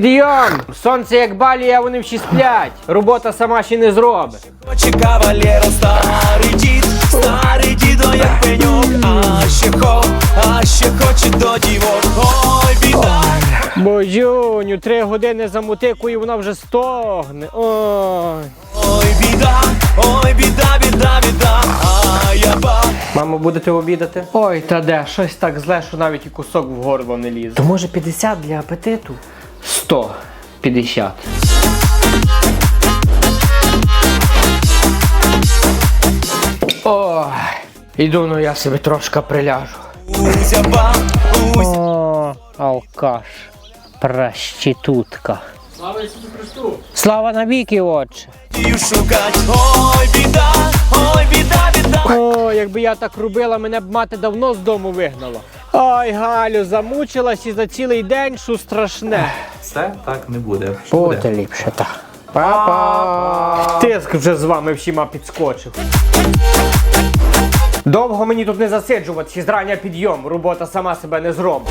Підйом! Сонце як баліє, а вони всі сплять. Робота сама ще не зробить. Хоче кавалєру старий дід, старий дідо, як пеньок, а ще хо, а ще хоче до дівок. Ой, біда, Божуню, три години за мотикою, вона вже стогне. Ой. ой, біда, ой, біда, біда, біда, а я ба. Мамо, будете обідати? Ой, та де, щось так зле, що навіть і кусок в горло не лізе. То може 50 для апетиту? 100. 50. Ой, іду, ну я себе трошки приляжу. О, алкаш. Пращитутка. Слава Ісусу Христу! Слава навіки, отче! Ой, біда, ой, біда, біда. О, якби я так робила, мене б мати давно з дому вигнала. Ой, Галю, замучилась і за цілий день, що страшне. Все так не буде. Бути ліпше, так. Папа! Тиск вже з вами всіма підскочив. Довго мені тут не засиджуватися, зрання підйом, робота сама себе не зробить.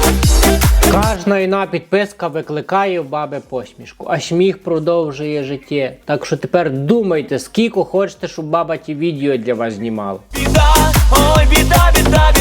Кожна іна підписка викликає в баби посмішку, а сміх продовжує життя. Так що тепер думайте, скільки хочете, щоб баба ті відео для вас знімала. Біда, ой, біда, біда, біда.